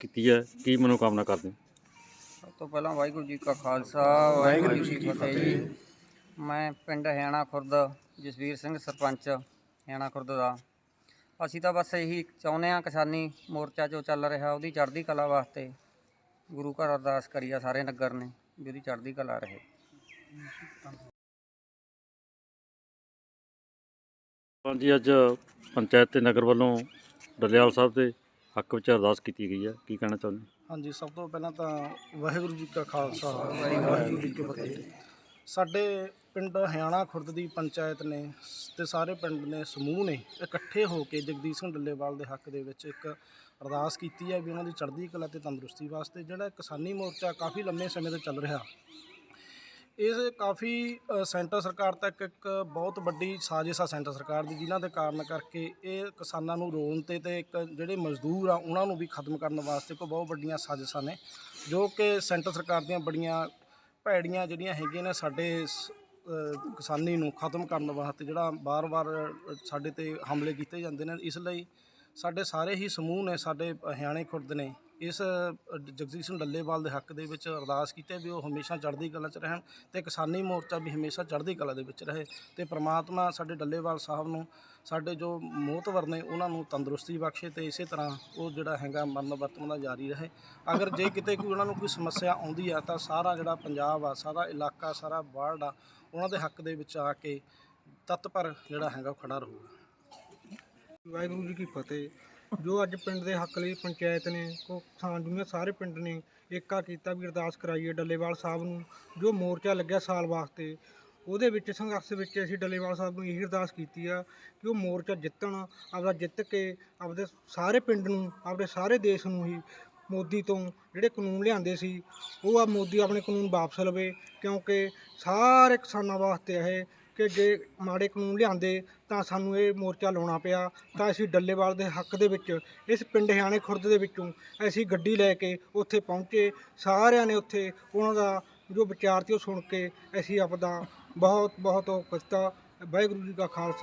ਕੀਤੀ ਹੈ? ਕੀ ਮਨੋਕਾਮਨਾ ਕਰਦੇ ਹੋ? ਸਭ ਤੋਂ ਪਹਿਲਾਂ ਵਾਹਿਗੁਰੂ ਜੀ ਕਾ ਖਾਲਸਾ ਵਾਹਿਗੁਰੂ ਜੀ ਕੀ ਫਤਿਹ ਜੀ। ਮੈਂ ਪਿੰਡ ਹੈਣਾ ਖੁਰਦ ਜਸਵੀਰ ਸਿੰਘ ਸਰਪੰਚ ਹੈਣਾ ਖੁਰਦ ਦਾ। ਅਸੀਂ ਤਾਂ ਬਸ ਇਹੀ ਚਾਹੁੰਦੇ ਹਾਂ ਕਿਸਾਨੀ ਮੋਰਚਾ ਜੋ ਚੱਲ ਰਿਹਾ ਉਹਦੀ ਚੜ੍ਹਦੀ ਕਲਾ ਵਾਸਤੇ ਗੁਰੂ ਘਰ ਅਰਦਾਸ ਕਰੀਆ ਸਾਰੇ ਨਗਰ ਨੇ ਵੀ ਉਹਦੀ ਚੜ੍ਹਦੀ ਕਲਾ ਰਹੇ। ਹਾਂਜੀ ਅੱਜ ਪੰਚਾਇਤ ਤੇ ਨਗਰ ਵੱਲੋਂ ਡੱਲੇਵਾਲ ਸਾਹਿਬ ਦੇ ਹੱਕ ਵਿੱਚ ਅਰਦਾਸ ਕੀਤੀ ਗਈ ਹੈ। ਕੀ ਕਹਿਣਾ ਚਾਹੁੰਦੇ ਹਾਂਜੀ, ਸਭ ਤੋਂ ਪਹਿਲਾਂ ਤਾਂ ਵਾਹਿਗੁਰੂ ਜੀ ਕਾ ਖਾਲਸਾ, ਵਾਹਿਗੁਰੂ ਜੀ ਕੀ ਫਤਿਹ। ਸਾਡੇ ਪਿੰਡ ਹਰਿਆਣਾ ਖੁਰਦ ਦੀ ਪੰਚਾਇਤ ਨੇ ਤੇ ਸਾਰੇ ਪਿੰਡ ਨੇ ਸਮੂਹ ਨੇ ਇਕੱਠੇ ਹੋ ਕੇ ਜਗਦੀਸ਼ ਸਿੰਘ ਡੱਲੇਵਾਲ ਦੇ ਹੱਕ ਦੇ ਵਿੱਚ ਇੱਕ ਅਰਦਾਸ ਕੀਤੀ ਹੈ ਵੀ ਉਹਨਾਂ ਦੀ ਚੜ੍ਹਦੀ ਕਲਾ ਤੇ ਤੰਦਰੁਸਤੀ ਵਾਸਤੇ, ਜਿਹੜਾ ਕਿਸਾਨੀ ਮੋਰਚਾ ਕਾਫੀ ਲੰਮੇ ਸਮੇਂ ਤੋਂ ਚੱਲ ਰਿਹਾ। ਇਸ ਕਾਫੀ ਸੈਂਟਰ ਸਰਕਾਰ ਤੱਕ ਇੱਕ ਬਹੁਤ ਵੱਡੀ ਸਾਜ਼ਿਸ਼ ਆ ਸੈਂਟਰ ਸਰਕਾਰ ਦੀ, ਜਿਨ੍ਹਾਂ ਦੇ ਕਾਰਨ ਕਰਕੇ ਇਹ ਕਿਸਾਨਾਂ ਨੂੰ ਰੋਣ ਤੇ ਤੇ ਇੱਕ ਜਿਹੜੇ ਮਜ਼ਦੂਰ ਆ, ਉਹਨਾਂ ਨੂੰ ਵੀ ਖਤਮ ਕਰਨ ਵਾਸਤੇ ਕੋਈ ਬਹੁਤ ਵੱਡੀਆਂ ਸਾਜ਼ਿਸ਼ਾਂ ਨੇ, ਜੋ ਕਿ ਸੈਂਟਰ ਸਰਕਾਰ ਦੀਆਂ ਬੜੀਆਂ ਭੈੜੀਆਂ ਜਿਹੜੀਆਂ ਹੈਗੀਆਂ ਨੇ ਸਾਡੇ ਸ- ਕਿਸਾਨੀ ਨੂੰ ਖਤਮ ਕਰਨ ਵਾਸਤੇ, ਜਿਹੜਾ ਬਾਰ-ਬਾਰ ਸਾਡੇ ਤੇ ਹਮਲੇ ਕੀਤੇ ਜਾਂਦੇ ਨੇ, ਇਸ ਲਈ ਸਾਡੇ ਸਾਰੇ ਹੀ ਸਮੂਹ ਨੇ, ਸਾਡੇ ਹਰਿਆਣੇ ਖੁਰਦ ਨੇ ਇਸ ਜਗਜੀਤ ਸਿੰਘ ਡੱਲੇਵਾਲ ਦੇ ਹੱਕ ਦੇ ਵਿੱਚ ਅਰਦਾਸ ਕੀਤੀ ਵੀ ਉਹ ਹਮੇਸ਼ਾ ਚੜ੍ਹਦੀ ਕਲਾ 'ਚ ਰਹਿਣ ਤੇ ਕਿਸਾਨੀ ਮੋਰਚਾ ਵੀ ਹਮੇਸ਼ਾ ਚੜ੍ਹਦੀ ਕਲਾ ਦੇ ਵਿੱਚ ਰਹੇ ਤੇ ਪ੍ਰਮਾਤਮਾ ਸਾਡੇ ਡੱਲੇਵਾਲ ਸਾਹਿਬ ਨੂੰ, ਸਾਡੇ ਜੋ ਮੋਹਤਵਰ ਨੇ ਉਹਨਾਂ ਨੂੰ ਤੰਦਰੁਸਤੀ ਬਖਸ਼ੇ ਤੇ ਇਸੇ ਤਰ੍ਹਾਂ ਉਹ ਜਿਹੜਾ ਹੈਗਾ ਮਰਨ ਵਰਤਣ ਦਾ ਜਾਰੀ ਰਹੇ। ਅਗਰ ਜੇ ਕਿਤੇ ਕੋਈ ਉਹਨਾਂ ਨੂੰ ਕੋਈ ਸਮੱਸਿਆ ਆਉਂਦੀ ਆ ਤਾਂ ਸਾਰਾ ਜਿਹੜਾ ਪੰਜਾਬ ਆ, ਸਾਰਾ ਇਲਾਕਾ, ਸਾਰਾ ਵਰਲਡ ਆ, ਉਹਨਾਂ ਦੇ ਹੱਕ ਦੇ ਵਿੱਚ ਆ ਕੇ ਤਤਪਰ ਜਿਹੜਾ ਹੈਗਾ ਉਹ ਖੜਾ ਰਹੂਗਾ। ਵਾਹਿਗੁਰੂ ਜੀ ਕੀ ਫਤਿਹ। ਜੋ ਅੱਜ ਪਿੰਡ ਦੇ ਹੱਕ ਲਈ ਪੰਚਾਇਤ ਨੇ, ਕੋ ਕਿਸਾਨ ਦੁਨੀਆ ਸਾਰੇ ਪਿੰਡ ਨੇ ਏਕਾ ਕੀਤਾ ਵੀ ਅਰਦਾਸ ਕਰਾਈਏ ਡੱਲੇਵਾਲ ਸਾਹਿਬ ਨੂੰ, ਜੋ ਮੋਰਚਾ ਲੱਗਿਆ ਸਾਲ ਵਾਸਤੇ। ਉਹਦੇ ਵਿੱਚ, ਸੰਘਰਸ਼ ਵਿੱਚ ਅਸੀਂ ਡੱਲੇਵਾਲ ਸਾਹਿਬ ਨੂੰ ਇਹੀ ਅਰਦਾਸ ਕੀਤੀ ਆ ਕਿ ਉਹ ਮੋਰਚਾ ਜਿੱਤਣ, ਆਪਦਾ ਜਿੱਤ ਕੇ ਆਪਦੇ ਸਾਰੇ ਪਿੰਡ ਨੂੰ ਆਪਦੇ ਸਾਰੇ ਦੇਸ਼ ਨੂੰ ਹੀ ਮੋਦੀ ਤੋਂ ਜਿਹੜੇ ਕਾਨੂੰਨ ਲਿਆਂਦੇ ਸੀ, ਉਹ ਆ ਮੋਦੀ ਆਪਣੇ ਕਾਨੂੰਨ ਵਾਪਸ ਲਵੇ, ਕਿਉਂਕਿ ਸਾਰੇ ਕਿਸਾਨਾਂ ਵਾਸਤੇ ਇਹ ਕਿ ਜੇ ਮਾੜੇ ਕਾਨੂੰਨ ਲਿਆਂਦੇ ਤਾਂ ਸਾਨੂੰ ਇਹ ਮੋਰਚਾ ਲਾਉਣਾ ਪਿਆ। ਤਾਂ ਅਸੀਂ ਡੱਲੇਵਾਲ ਦੇ ਹੱਕ ਦੇ ਵਿੱਚ, ਇਸ ਪਿੰਡ ਹਿਆਣੇ ਖੁਰਦ ਦੇ ਵਿੱਚੋਂ ਅਸੀਂ ਗੱਡੀ ਲੈ ਕੇ ਉੱਥੇ ਪਹੁੰਚੇ। ਸਾਰਿਆਂ ਨੇ ਉੱਥੇ ਉਹਨਾਂ ਦਾ ਜੋ ਵਿਚਾਰ ਸੀ ਉਹ ਸੁਣ ਕੇ ਅਸੀਂ ਆਪਦਾ ਬਹੁਤ ਬਹੁਤ ਉਹ ਕੀਤਾ। ਵਾਹਿਗੁਰੂ ਜੀ ਕਾ ਖਾਲਸਾ।